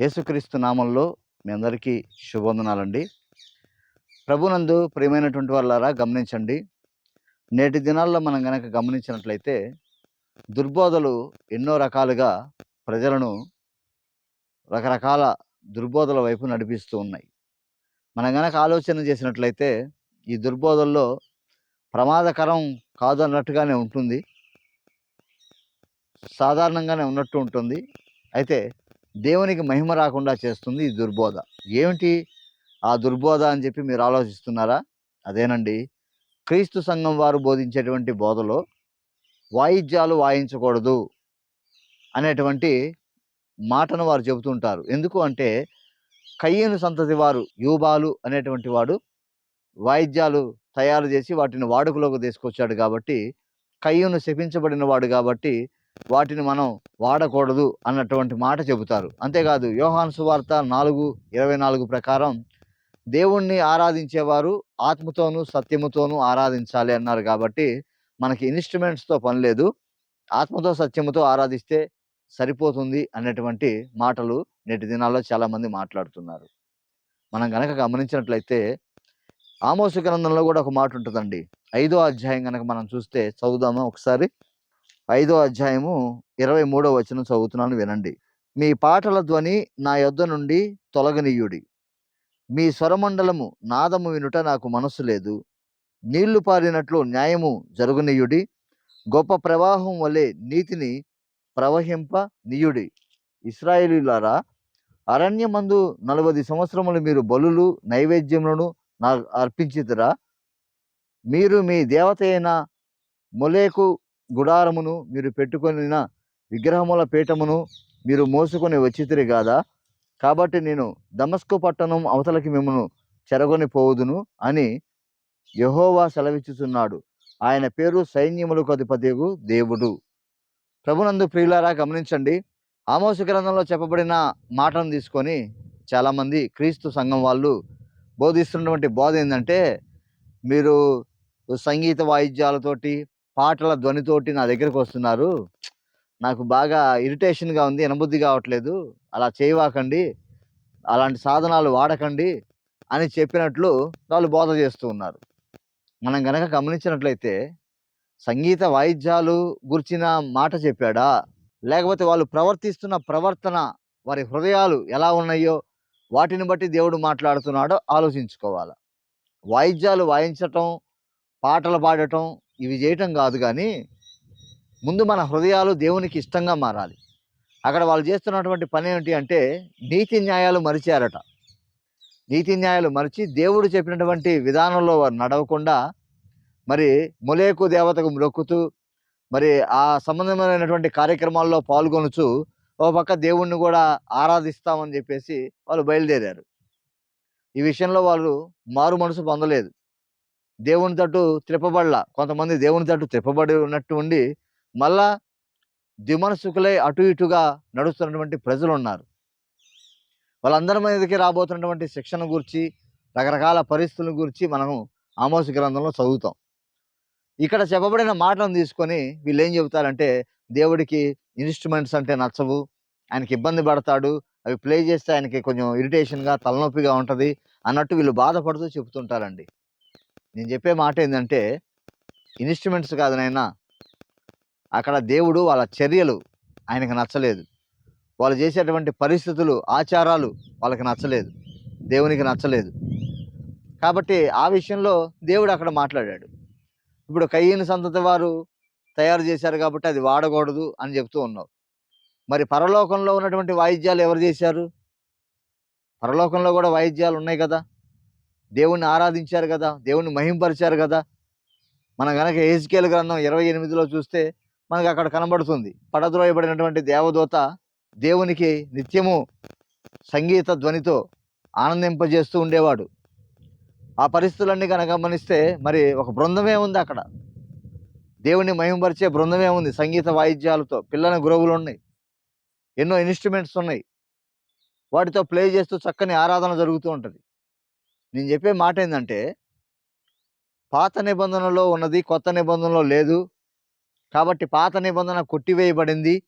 యేసుక్రీస్తు నామంలో మీ అందరికీ శుభవందనాలండి. ప్రభునందు ప్రియమైనటువంటి వాళ్ళారా గమనించండి. నేటి దినాల్లో మనం కనుక గమనించినట్లయితే దుర్బోధలు ఎన్నో రకాలుగా ప్రజలను రకరకాల దుర్బోధల వైపు నడిపిస్తూ ఉన్నాయి. మనం కనుక ఆలోచన చేసినట్లయితే ఈ దుర్బోధల్లో ప్రమాదకరం కాదు అన్నట్టుగానే ఉంటుంది. సాధారణంగానే ఉన్నట్టు ఉంటుంది. అయితే దేవునికి మహిమ రాకుండా చేస్తుంది ఈ దుర్బోధ. ఏమిటి ఆ దుర్బోధ అని చెప్పి మీరు ఆలోచిస్తున్నారా? అదేనండి. క్రీస్తు సంఘం వారు బోధించేటువంటి బోధలో వాయిద్యాలు వాయించకూడదు అనేటువంటి మాటను వారు చెబుతుంటారు. ఎందుకు అంటే కయ్యను సంతతి వారు యూబాలు అనేటువంటి వాడు వాయిద్యాలు తయారు చేసి వాటిని వాడుకలోకి తీసుకొచ్చాడు కాబట్టి కయ్యను శపించబడిన వాడు కాబట్టి వాటిని మనం వాడకూడదు అన్నటువంటి మాట చెబుతారు. అంతేకాదు యోహాను సువార్త నాలుగు ఇరవై నాలుగు ప్రకారం దేవుణ్ణి ఆరాధించేవారు ఆత్మతోనూ సత్యముతోనూ ఆరాధించాలి అన్నారు కాబట్టి మనకి ఇన్స్ట్రుమెంట్స్తో పని లేదు. ఆత్మతో సత్యముతో ఆరాధిస్తే సరిపోతుంది అనేటువంటి మాటలు నేటి దినాల్లో చాలామంది మాట్లాడుతున్నారు. మనం గనక గమనించినట్లయితే ఆమోస గ్రంథంలో కూడా ఒక మాట ఉంటుందండి. ఐదో అధ్యాయం కనుక మనం చూస్తే చదువుదామా ఒకసారి? ఐదో అధ్యాయము ఇరవై మూడో వచనం చదువుతున్నాను వినండి. మీ పాటల ధ్వని నా యొద్ద నుండి తొలగనీయుడి. మీ స్వరమండలము నాదము వినుట నాకు మనస్సు లేదు. నీళ్ళు పారినట్లు న్యాయము జరుగునీయుడి. గొప్ప ప్రవాహం వలె నీతిని ప్రవహింప నీయుడి ఇస్రాయేలీలారా అరణ్యమందు నలభై సంవత్సరములు మీరు బలులు నైవేద్యములను నా అర్పించితురా. మీరు మీ దేవత అయిన మొలేకు గుడారమును మీరు పెట్టుకొనిన విగ్రహముల పీఠమును మీరు మోసుకొని వచ్చితిరి కాదా కాబట్టి నేను దమస్కు పట్టణం అవతలకి మిమ్మను చెరగొని పోవుదును అని యహోవా సెలవిచ్చుచున్నాడు. ఆయన పేరు సైన్యములకు అధిపతిగు దేవుడు. ప్రభునందు ప్రియులారా గమనించండి. ఆమోసు గ్రంథంలో చెప్పబడిన మాటను తీసుకొని చాలామంది క్రీస్తు సంఘం వాళ్ళు బోధిస్తున్నటువంటి బోధ ఏంటంటే మీరు సంగీత వాయిద్యాలతోటి పాటల ధ్వనితోటి నా దగ్గరకు వస్తున్నారు. నాకు బాగా ఇరిటేషన్గా ఉంది ఎనబుద్ధి కావట్లేదు. అలా చేయవాకండి అలాంటి సాధనాలు వాడకండి అని చెప్పినట్లు వాళ్ళు బోధ చేస్తూ ఉన్నారు. మనం గనక గమనించినట్లయితే సంగీత వాయిద్యాలు గురించిన మాట చెప్పాడా? లేకపోతే వాళ్ళు ప్రవర్తిస్తున్న ప్రవర్తన వారి హృదయాలు ఎలా ఉన్నాయో వాటిని బట్టి దేవుడు మాట్లాడుతున్నాడో ఆలోచించుకోవాలి. వాయిద్యాలు వాయించటం పాటలు పాడటం ఇవి చేయటం కాదు కానీ ముందు మన హృదయాలు దేవునికి ఇష్టంగా మారాలి. అక్కడ వాళ్ళు చేస్తున్నటువంటి పని ఏమిటి అంటే నీతి న్యాయాలు మరిచారట. నీతి న్యాయాలు మరిచి దేవుడు చెప్పినటువంటి విధానంలో వారు నడవకుండా మరి మొలేకు దేవతకు మ్రొక్కుతూ మరి ఆ సంబంధమైనటువంటి కార్యక్రమాల్లో పాల్గొనుచు ఓ పక్క దేవుణ్ణి కూడా ఆరాధిస్తామని చెప్పేసి వాళ్ళు బయలుదేరారు. ఈ విషయంలో వాళ్ళు మారు మనసు పొందలేదు. దేవుని తట్టు త్రిప్పబడలా. కొంతమంది దేవుని తట్టు త్రిప్పబడి ఉన్నట్టు ఉండి మళ్ళా దిమనసుకులై అటు ఇటుగా నడుస్తున్నటువంటి ప్రజలు ఉన్నారు వాళ్ళందరి మీదకి రాబోతున్నటువంటి శిక్షణ గురించి రకరకాల పరిస్థితుల గురించి మనం ఆమోస గ్రంథంలో చదువుతాం. ఇక్కడ చెప్పబడిన మాటలను తీసుకొని వీళ్ళు ఏం చెబుతారంటే దేవుడికి ఇన్స్ట్రుమెంట్స్ అంటే నచ్చవు ఆయనకి ఇబ్బంది పడతాడు అవి ప్లే చేస్తే ఆయనకి కొంచెం ఇరిటేషన్గా తలనొప్పిగా ఉంటుంది అన్నట్టు వీళ్ళు బాధపడుతూ చెబుతుంటారండి. నేను చెప్పే మాట ఏంటంటే ఇన్స్ట్రుమెంట్స్ కాదు నాయన. అక్కడ దేవుడు వాళ్ళ చర్యలు ఆయనకు నచ్చలేదు. వాళ్ళు చేసేటువంటి పరిస్థితులు ఆచారాలు వాళ్ళకి నచ్చలేదు. దేవునికి నచ్చలేదు. కాబట్టి ఆ విషయంలో దేవుడు అక్కడ మాట్లాడాడు. ఇప్పుడు కయ్యని సంతతి వారు తయారు చేశారు కాబట్టి అది వాడకూడదు అని చెప్తూ ఉన్నావు. మరి పరలోకంలో ఉన్నటువంటి వాయిద్యాలు ఎవరు చేశారు? పరలోకంలో కూడా వాయిద్యాలు ఉన్నాయి కదా. దేవుణ్ణి ఆరాధించారు కదా దేవుణ్ణి మహింపరిచారు కదా. మనం కనుక ఏజ్కేల్ గ్రంథం ఇరవై ఎనిమిదిలో చూస్తే మనకు అక్కడ కనబడుతుంది. పడద్రోయబడినటువంటి దేవదూత దేవునికి నిత్యము సంగీత ధ్వనితో ఆనందింపజేస్తూ ఉండేవాడు. ఆ పరిస్థితులన్నీ కనుక గమనిస్తే మరి ఒక బృందమే ఉంది అక్కడ. దేవుని మహిమపరిచే బృందమే ఉంది సంగీత వాయిద్యాలతో. పిల్లల గురువులు ఉన్నాయి. ఎన్నో ఇన్స్ట్రుమెంట్స్ ఉన్నాయి. వాటితో ప్లే చేస్తూ చక్కని ఆరాధన జరుగుతూ ఉంటుంది. నేను చెప్పే మాట ఏంటంటే పాత నిబంధనలో ఉన్నది కొత్త నిబంధనలో లేదు. కాబట్టి పాత నిబంధన కొట్టివేయబడింది.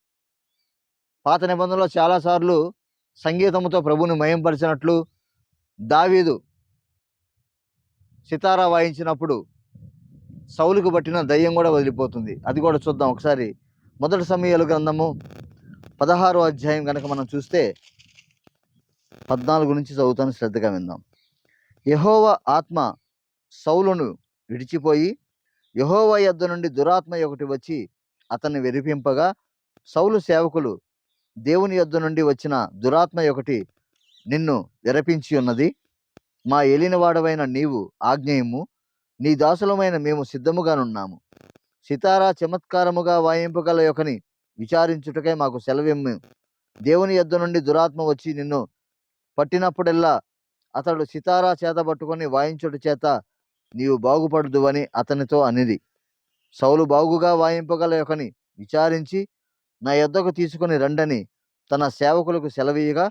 పాత నిబంధనలో చాలాసార్లు సంగీతముతో ప్రభుని మయంపరిచినట్లు దావీదు సితారా వాయించినప్పుడు సౌలుకు పట్టిన దయ్యం కూడా వదిలిపోతుంది. అది కూడా చూద్దాం ఒకసారి. మొదటి సమయాలు గ్రంథము పదహారో అధ్యాయం కనుక మనం చూస్తే పద్నాలుగు నుంచి చదువుతాను శ్రద్ధగా విందాం. యహోవ ఆత్మ సౌలును విడిచిపోయి యహోవ యొద్ద నుండి దురాత్మ ఒకటి వచ్చి అతన్ని వెరిపింపగా సౌలు సేవకులు దేవుని యొద్ద నుండి వచ్చిన దురాత్మ ఒకటి నిన్ను విరపించి ఉన్నది. మా ఏలినవాడవైన నీవు ఆగ్నేయము నీ దాసులమైన మేము సిద్ధముగానున్నాము. సితారా చమత్కారముగా వాయింపగల యొక్కని విచారించుటకై మాకు సెలవిమ్ము. దేవుని యొద్ద నుండి దురాత్మ వచ్చి నిన్ను పట్టినప్పుడెల్లా అతడు సితారా చేత పట్టుకొని వాయించుట చేత నీవు బాగుపడదువని అతనితో అనిది. సౌలు బాగుగా వాయింపగల యొకని విచారించి నా యొద్దకు తీసుకుని రండని తన సేవకులకు సెలవీయగా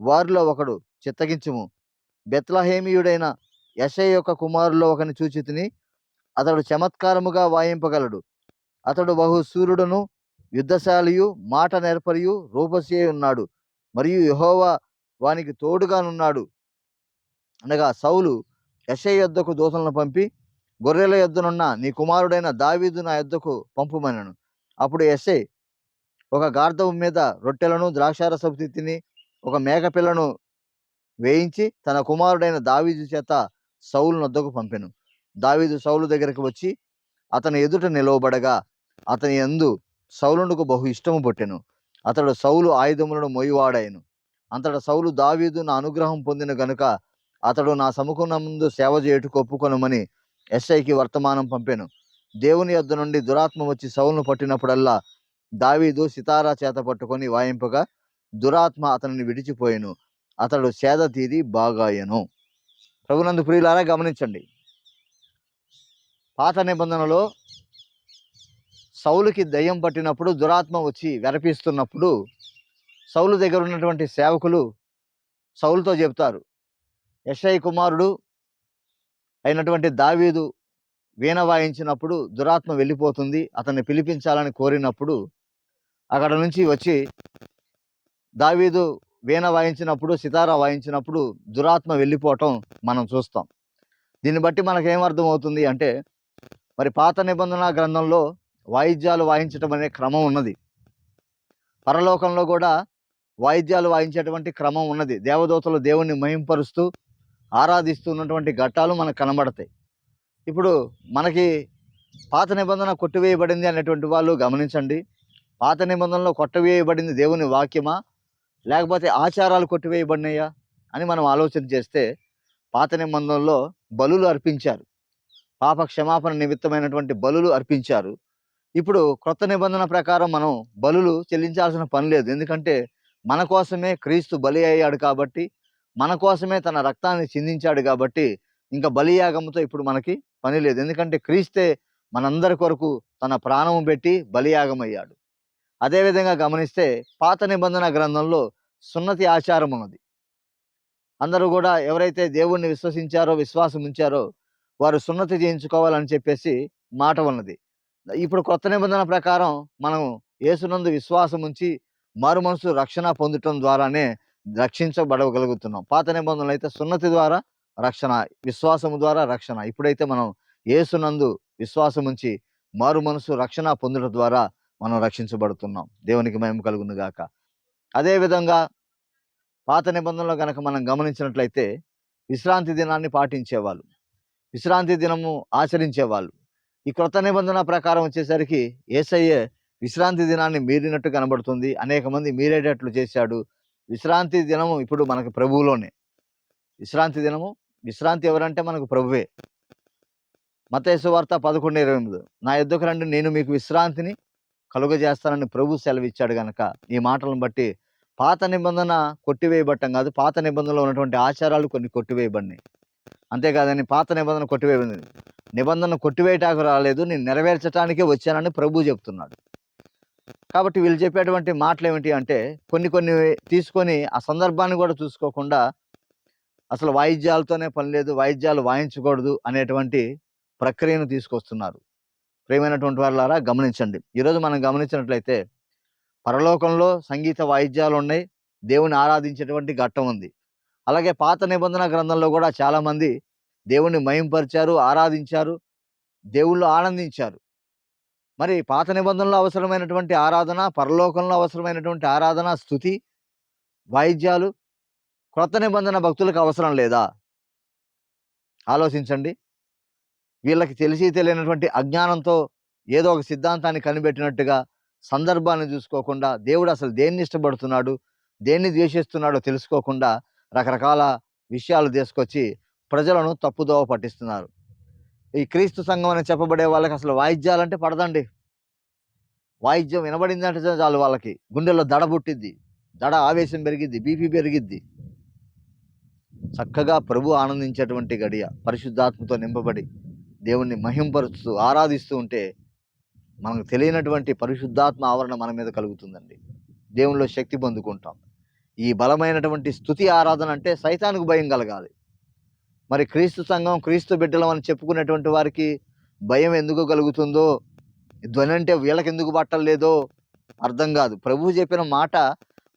వారిలో ఒకడు చిత్తగించుము. బెత్లహేమియుడైన యశయ్ యొక్క కుమారులో ఒకని చూచితిని అతడు చమత్కారముగా వాయింపగలడు. అతడు బహు సూర్యుడును యుద్ధశాలియు మాట నేర్పరియు రూపసి ఉన్నాడు. మరియు యహోవా వానికి తోడుగానున్నాడు. అనగా సౌలు యశయ యొద్దకు దూతలను పంపి గొర్రెల యొద్దనున్న నీ కుమారుడైన దావీదు నా యొద్దకు పంపుమనను. అప్పుడు ఎస్ఐ ఒక గార్ధవం మీద రొట్టెలను ద్రాక్షారసపు తిని ఒక మేకపిల్లను వేయించి తన కుమారుడైన దావీదు చేత సౌలు నొద్దకు పంపెను. దావీదు సౌలు దగ్గరికి వచ్చి అతని ఎదుట నిలవబడగా అతని యందు సౌలునకు బహు ఇష్టము పుట్టెను. అతడు సౌలు ఆయుధములను మోయివాడాయను అంతటా సౌలు దావీదు నా అనుగ్రహం పొందిన గనుక అతడు నా సముఖం ముందు సేవ చేయుటకు ఒప్పుకొనమని ఎస్ఐకి వర్తమానం పంపాను. దేవుని యొద్ద నుండి దురాత్మ వచ్చి సౌలను పట్టినప్పుడల్లా దావీదు సితారా చేత పట్టుకొని వాయింపగా దురాత్మ అతనిని విడిచిపోయాను. అతడు సేద తీరి బాగాయను. ప్రభునందు ప్రియులారా గమనించండి. పాత నిబంధనలో సౌలుకి దయ్యం పట్టినప్పుడు దురాత్మ వచ్చి వెరపిస్తున్నప్పుడు సౌలు దగ్గర ఉన్నటువంటి సేవకులు సౌలుతో చెప్తారు యషయ్ కుమారుడు అయినటువంటి దావీదు వీణ వాయించినప్పుడు దురాత్మ వెళ్ళిపోతుంది. అతన్ని పిలిపించాలని కోరినప్పుడు అక్కడ నుంచి వచ్చి దావీదు వీణ వాయించినప్పుడు సితారా వాయించినప్పుడు దురాత్మ వెళ్ళిపోవటం మనం చూస్తాం. దీన్ని బట్టి మనకు అంటే మరి పాత నిబంధన గ్రంథంలో వాయిద్యాలు వాయించటం అనే క్రమం ఉన్నది. పరలోకంలో కూడా వాయిద్యాలు వాయించేటువంటి క్రమం ఉన్నది. దేవదూతలు దేవుణ్ణి మహింపరుస్తూ ఆరాధిస్తున్నటువంటి ఘట్టాలు మనకు కనబడతాయి. ఇప్పుడు మనకి పాత నిబంధన కొట్టివేయబడింది అనేటువంటి వాళ్ళు గమనించండి. పాత నిబంధనలో కొట్టవేయబడింది దేవుని వాక్యమా? లేకపోతే ఆచారాలు కొట్టివేయబడినాయా? అని మనం ఆలోచన చేస్తే పాత నిబంధనలో బలులు అర్పించారు. పాప క్షమాపణ నిమిత్తమైనటువంటి బలులు అర్పించారు. ఇప్పుడు క్రొత్త నిబంధన ప్రకారం మనం బలులు చెల్లించాల్సిన పని లేదు. ఎందుకంటే మన కోసమే క్రీస్తు బలి అయ్యాడు కాబట్టి మన కోసమే తన రక్తాన్ని చిందించాడు కాబట్టి ఇంకా బలియాగంతో ఇప్పుడు మనకి పని లేదు. ఎందుకంటే క్రీస్తే మనందరి కొరకు తన ప్రాణము పెట్టి బలియాగం అయ్యాడు అదేవిధంగా గమనిస్తే పాత నిబంధన గ్రంథంలో సున్నతి ఆచారం ఉన్నది. అందరూ కూడా ఎవరైతే దేవుణ్ణి విశ్వసించారో విశ్వాసం ఉంచారో వారు సున్నతి చేయించుకోవాలని చెప్పేసి మాట ఉన్నది. ఇప్పుడు కొత్త నిబంధన ప్రకారం మనం యేసునందు విశ్వాసం ఉంచి మారు మనసు రక్షణ పొందటం ద్వారానే రక్షించబడగలుగుతున్నాం. పాత నిబంధనలు అయితే సున్నతి ద్వారా రక్షణ విశ్వాసము ద్వారా రక్షణ. ఇప్పుడైతే మనం ఏసునందు విశ్వాసం ఉంచి మారు మనసు రక్షణ పొందడం ద్వారా మనం రక్షించబడుతున్నాం. దేవునికి మేము కలుగును గాక. అదేవిధంగా పాత నిబంధనలో కనుక మనం గమనించినట్లయితే విశ్రాంతి దినాన్ని పాటించేవాళ్ళు విశ్రాంతి దినము ఆచరించేవాళ్ళు. ఈ క్రొత్త నిబంధన ప్రకారం వచ్చేసరికి ఏసయ్యే విశ్రాంతి దినాన్ని మీరినట్టు కనబడుతుంది. అనేక మంది మీరేటట్లు చేశాడు. విశ్రాంతి దినము ఇప్పుడు మనకు ప్రభువులోనే. విశ్రాంతి దినము విశ్రాంతి ఎవరంటే మనకు ప్రభువే. మతేసు వార్త పదకొండు ఇరవై ఎనిమిది. నా ఎద్దుకు రండి నేను మీకు విశ్రాంతిని కలుగజేస్తానని ప్రభు సెలవిచ్చాడు కనుక ఈ మాటలను బట్టి పాత నిబంధన కొట్టివేయబట్టం కాదు పాత నిబంధనలో ఉన్నటువంటి ఆచారాలు కొన్ని కొట్టివేయబడినాయి. అంతేకాదని పాత నిబంధన కొట్టివేయబడింది. నిబంధన కొట్టివేయటానికి రాలేదు నేను నెరవేర్చడానికే వచ్చానని ప్రభు చెప్తున్నాడు. కాబట్టి వీళ్ళు చెప్పేటువంటి మాటలు ఏమిటి అంటే కొన్ని కొన్ని తీసుకొని ఆ సందర్భాన్ని కూడా చూసుకోకుండా అసలు వాయిద్యాలతోనే పని లేదు వాయిద్యాలు వాయించకూడదు అనేటువంటి ప్రక్రియను తీసుకొస్తున్నారు. ప్రేమైనటువంటి వాళ్ళారా గమనించండి. ఈరోజు మనం గమనించినట్లయితే పరలోకంలో సంగీత వాయిద్యాలు ఉన్నాయి దేవుని ఆరాధించేటువంటి ఘట్టం ఉంది. అలాగే పాత నిబంధన గ్రంథంలో కూడా చాలామంది దేవుణ్ణి మయంపరిచారు ఆరాధించారు దేవుళ్ళు ఆనందించారు. మరి పాత నిబంధనలో అవసరమైనటువంటి ఆరాధన పరలోకంలో అవసరమైనటువంటి ఆరాధన స్థుతి వాయిద్యాలు క్రొత్త నిబంధన భక్తులకు అవసరం లేదా? ఆలోచించండి. వీళ్ళకి తెలిసి తెలియనటువంటి అజ్ఞానంతో ఏదో ఒక సిద్ధాంతాన్ని కనిపెట్టినట్టుగా సందర్భాన్ని చూసుకోకుండా దేవుడు అసలు దేన్ని ఇష్టపడుతున్నాడు దేన్ని ద్వేషిస్తున్నాడో తెలుసుకోకుండా రకరకాల విషయాలు తీసుకొచ్చి ప్రజలను తప్పుదోవ పట్టిస్తున్నారు. ఈ క్రీస్తు సంఘం అని చెప్పబడే వాళ్ళకి అసలు వాయిద్యాలంటే పడదండి. వాయిద్యం వినబడిందంటే చాలు వాళ్ళకి. గుండెల్లో దడ పుట్టిద్ది. దడ ఆవేశం పెరిగిద్ది. బీపీ పెరిగిద్ది. చక్కగా ప్రభు ఆనందించేటువంటి గడియ పరిశుద్ధాత్మతో నింపబడి దేవుణ్ణి మహింపరుస్తూ ఆరాధిస్తూ ఉంటే మనకు తెలియనటువంటి పరిశుద్ధాత్మ ఆవరణ మన మీద కలుగుతుందండి. దేవునిలో శక్తి పొందుకుంటాం. ఈ బలమైనటువంటి స్థుతి ఆరాధన అంటే సైతానికి భయం కలగాలి. మరి క్రీస్తు సంఘం క్రీస్తు బిడ్డలం అని చెప్పుకునేటువంటి వారికి భయం ఎందుకు కలుగుతుందో ధ్వని అంటే వీళ్ళకి ఎందుకు పట్టలేదో అర్థం కాదు. ప్రభువు చెప్పిన మాట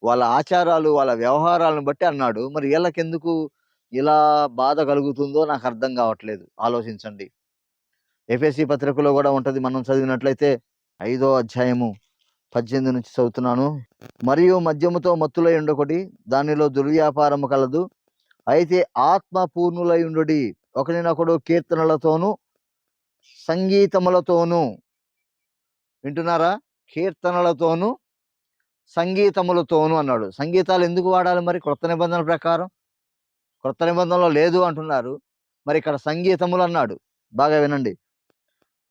వాళ్ళ ఆచారాలు వాళ్ళ వ్యవహారాలను బట్టి అన్నాడు. మరి వీళ్ళకెందుకు ఇలా బాధ కలుగుతుందో నాకు అర్థం కావట్లేదు. ఆలోచించండి. ఎఫ్ఎస్సి పత్రికలో కూడా ఉంటుంది. మనం చదివినట్లయితే ఐదో అధ్యాయము పద్దెనిమిది నుంచి చదువుతున్నాను. మరియు మద్యముతో మత్తులై ఉండకొడి దానిలో దుర్వ్యాపారము కలదు. అయితే ఆత్మ పూర్ణులై ఉండుడి ఒకరినొకడు కీర్తనలతోనూ సంగీతములతోనూ. వింటున్నారా? కీర్తనలతోనూ సంగీతములతోనూ అన్నాడు. సంగీతాలు ఎందుకు వాడాలి మరి? క్రొత్త నిబంధనల ప్రకారం? క్రొత్త నిబంధనలో లేదు అంటున్నారు. మరి ఇక్కడ సంగీతములు అన్నాడు బాగా వినండి.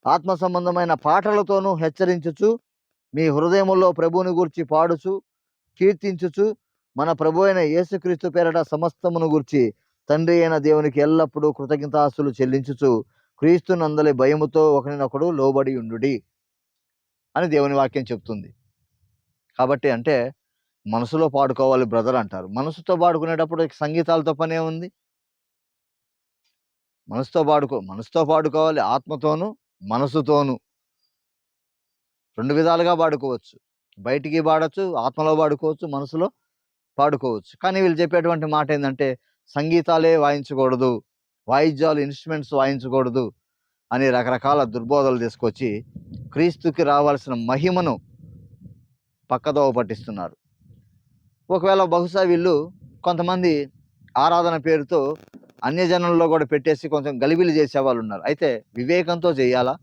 ఆత్మ సంబంధమైన పాటలతోనూ హెచ్చరించుచు మీ హృదయములో ప్రభువుని గూర్చి పాడుచు కీర్తించుచు మన ప్రభు అయిన యేసుక్రీస్తు పేరట సమస్తమును గూర్చి తండ్రి అయిన దేవునికి ఎల్లప్పుడూ కృతజ్ఞతాస్తులు చెల్లించుచు క్రీస్తునందలి భయముతో ఒకరినొకడు లోబడి ఉండుడి అని దేవుని వాక్యం చెప్తుంది. కాబట్టి అంటే మనసులో పాడుకోవాలి బ్రదర్ అంటారు. మనసుతో పాడుకునేటప్పుడు సంగీతాలతో పనే ఉంది. మనసుతో పాడుకో మనసుతో పాడుకోవాలి ఆత్మతోనూ మనసుతోను. రెండు విధాలుగా పాడుకోవచ్చు. బయటికి పాడచ్చు ఆత్మలో పాడుకోవచ్చు మనసులో పాడుకోవచ్చు. కానీ వీళ్ళు చెప్పేటువంటి మాట ఏంటంటే సంగీతాలే వాయించకూడదు వాయిద్యాలు ఇన్స్ట్రుమెంట్స్ వాయించకూడదు అని రకరకాల దుర్బోధలు తీసుకొచ్చి క్రీస్తుకి రావాల్సిన మహిమను పక్కదోవ పట్టిస్తున్నారు. ఒకవేళ బహుశా వీళ్ళు కొంతమంది ఆరాధన పేరుతో అన్యజనంలో కూడా పెట్టేసి కొంచెం గలిబిలి చేసే వాళ్ళు ఉన్నారు. అయితే వివేకంతో చేయాలా?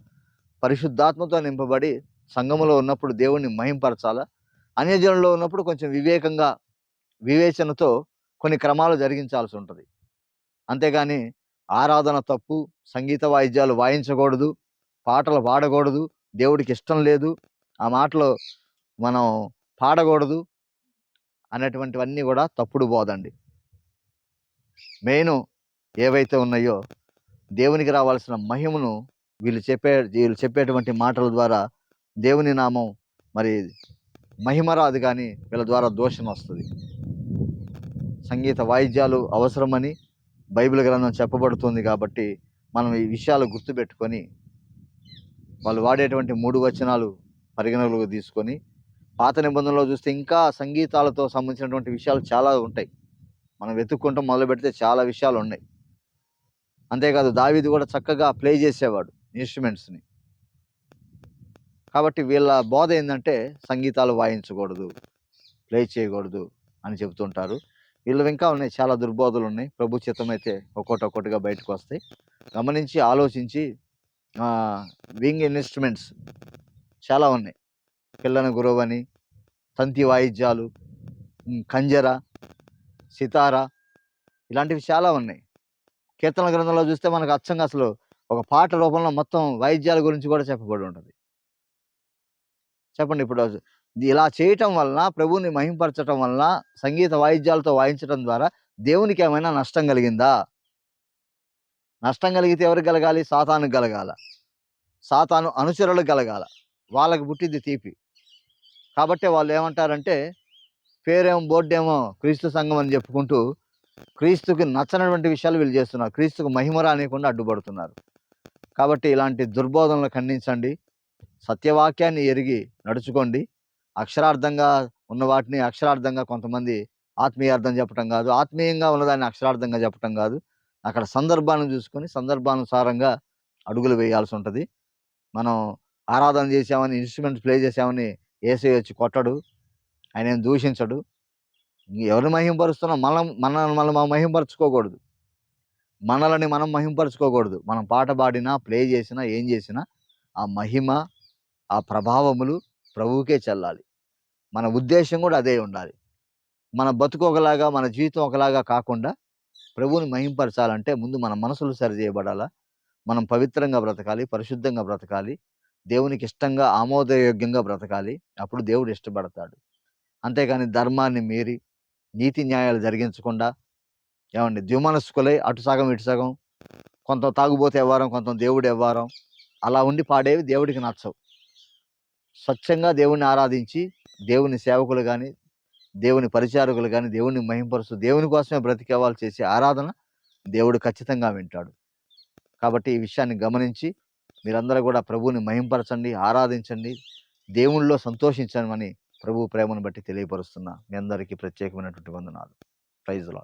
పరిశుద్ధాత్మతో నింపబడి సంఘములో ఉన్నప్పుడు దేవుణ్ణి మహింపరచాలా? అన్యజనంలో ఉన్నప్పుడు కొంచెం వివేకంగా వివేచనతో కొన్ని క్రమాలు జరిగించాల్సి ఉంటుంది. అంతేగాని ఆరాధన తప్పు సంగీత వాయిద్యాలు వాయించకూడదు పాటలు పాడకూడదు దేవుడికి ఇష్టం లేదు ఆ మాటలు మనం పాడకూడదు అనేటువంటివన్నీ కూడా తప్పుడు బోధండి. మెయిన్ ఏవైతే ఉన్నాయో దేవునికి రావాల్సిన మహిమను వీళ్ళు చెప్పే వీళ్ళు చెప్పేటువంటి మాటల ద్వారా దేవుని నామం మరి మహిమ రాదు కానీ వీళ్ళ ద్వారా దోషం వస్తుంది. సంగీత వాయిద్యాలు అవసరమని బైబిల్ గ్రంథం చెప్పబడుతుంది కాబట్టి మనం ఈ విషయాలు గుర్తుపెట్టుకొని వాళ్ళు వాడేటువంటి మూడు వచనాలు పరిగణలోకి తీసుకొని పాత నిబంధనలో చూస్తే ఇంకా సంగీతాలతో సంబంధించినటువంటి విషయాలు చాలా ఉంటాయి. మనం వెతుక్కుంటూ మొదలు పెడితే చాలా విషయాలు ఉన్నాయి. అంతేకాదు దావీది కూడా చక్కగా ప్లే చేసేవాడు ఇన్స్ట్రుమెంట్స్ని. కాబట్టి వీళ్ళ బోధ ఏంటంటే సంగీతాలు వాయించకూడదు ప్లే చేయకూడదు. అని చెబుతుంటారు. వీళ్ళు ఇంకా ఉన్నాయి చాలా దుర్బోధలు ఉన్నాయి. ప్రభు చిత్తం అయితే ఒక్కొక్కటి ఒక్కొక్కటిగా బయటకు వస్తాయి. గమనించి ఆలోచించి వింగ్ ఇన్స్ట్రుమెంట్స్ చాలా ఉన్నాయి. పిల్లని గురువని తంతి వాయిద్యాలు కంజర సితార ఇలాంటివి చాలా ఉన్నాయి. కీర్తన గ్రంథంలో చూస్తే మనకు అచ్చంగా అసలు ఒక పాట రూపంలో మొత్తం వాయిద్యాల గురించి కూడా చెప్పబడి ఉంటుంది. చెప్పండి ఇప్పుడు ఇలా చేయటం వలన ప్రభువుని మహింపరచటం వలన సంగీత వాయిద్యాలతో వాయించడం ద్వారా దేవునికి ఏమైనా నష్టం కలిగిందా? నష్టం కలిగితే ఎవరికి కలగాలి? సాతానుకు కలగాల. సాతాను అనుచరులకు కలగాల. వాళ్ళకి పుట్టింది తీపి. కాబట్టి వాళ్ళు ఏమంటారంటే పేరేమో బోర్డేమో క్రీస్తు సంఘం అని చెప్పుకుంటూ క్రీస్తుకి నచ్చనటువంటి విషయాలు వీళ్ళు చేస్తున్నారు. క్రీస్తుకు మహిమ రానియకుండా అడ్డుపడుతున్నారు. కాబట్టి ఇలాంటి దుర్బోధనలు ఖండించండి. సత్యవాక్యాన్ని ఎరిగి నడుచుకోండి. అక్షరార్థంగా ఉన్న వాటిని అక్షరార్థంగా కొంతమంది ఆత్మీయార్థం చెప్పటం కాదు. ఆత్మీయంగా ఉన్నదాన్ని అక్షరార్థంగా చెప్పటం కాదు. అక్కడ సందర్భాన్ని చూసుకొని సందర్భానుసారంగా అడుగులు వేయాల్సి ఉంటుంది. మనం ఆరాధన చేసామని ఇన్స్ట్రుమెంట్స్ ప్లే చేసామని ఏసై వచ్చి కొట్టడు. ఆయన ఏం దూషించడు. ఎవరిని మహింపరుస్తున్నా? మనం మనల్ని మనం మనం మహింపరచుకోకూడదు. మనల్ని మనం మహింపరచుకోకూడదు. మనం పాట పాడినా ప్లే చేసినా ఏం చేసినా ఆ మహిమ ఆ ప్రభావములు ప్రభువుకే చెల్లాలి. మన ఉద్దేశం కూడా అదే ఉండాలి. మన బతుకు ఒకలాగా మన జీవితం ఒకలాగా కాకుండా ప్రభువుని మహింపరచాలంటే ముందు మన మనసులు సరిచేయబడాలా? మనం పవిత్రంగా బ్రతకాలి పరిశుద్ధంగా బ్రతకాలి దేవునికి ఇష్టంగా ఆమోదయోగ్యంగా బ్రతకాలి. అప్పుడు దేవుడు ఇష్టపడతాడు. అంతేకాని ధర్మాన్ని మీరి నీతి న్యాయాలు జరిగించకుండా ఏమండి ద్విమనస్కులై అటు సగం ఇటు సగం కొంత తాగుబోతే ఎవ్వారం కొంత దేవుడు ఎవ్వారం అలా ఉండి పాడేవి దేవుడికి నచ్చవు. స్వచ్ఛంగా దేవుణ్ణి ఆరాధించి దేవుని సేవకులు కానీ దేవుని పరిచారకులు కానీ దేవుని మహింపరుస్తూ దేవుని కోసమే బ్రతికేవాళ్ళు చేసే ఆరాధన దేవుడు ఖచ్చితంగా వింటాడు. కాబట్టి ఈ విషయాన్ని గమనించి మీరందరూ కూడా ప్రభువుని మహింపరచండి ఆరాధించండి దేవునిలో సంతోషించమని ప్రభు ప్రేమను బట్టి తెలియపరుస్తున్నా. మీ అందరికీ ప్రత్యేకమైనటువంటి వందనాలు. Praise lord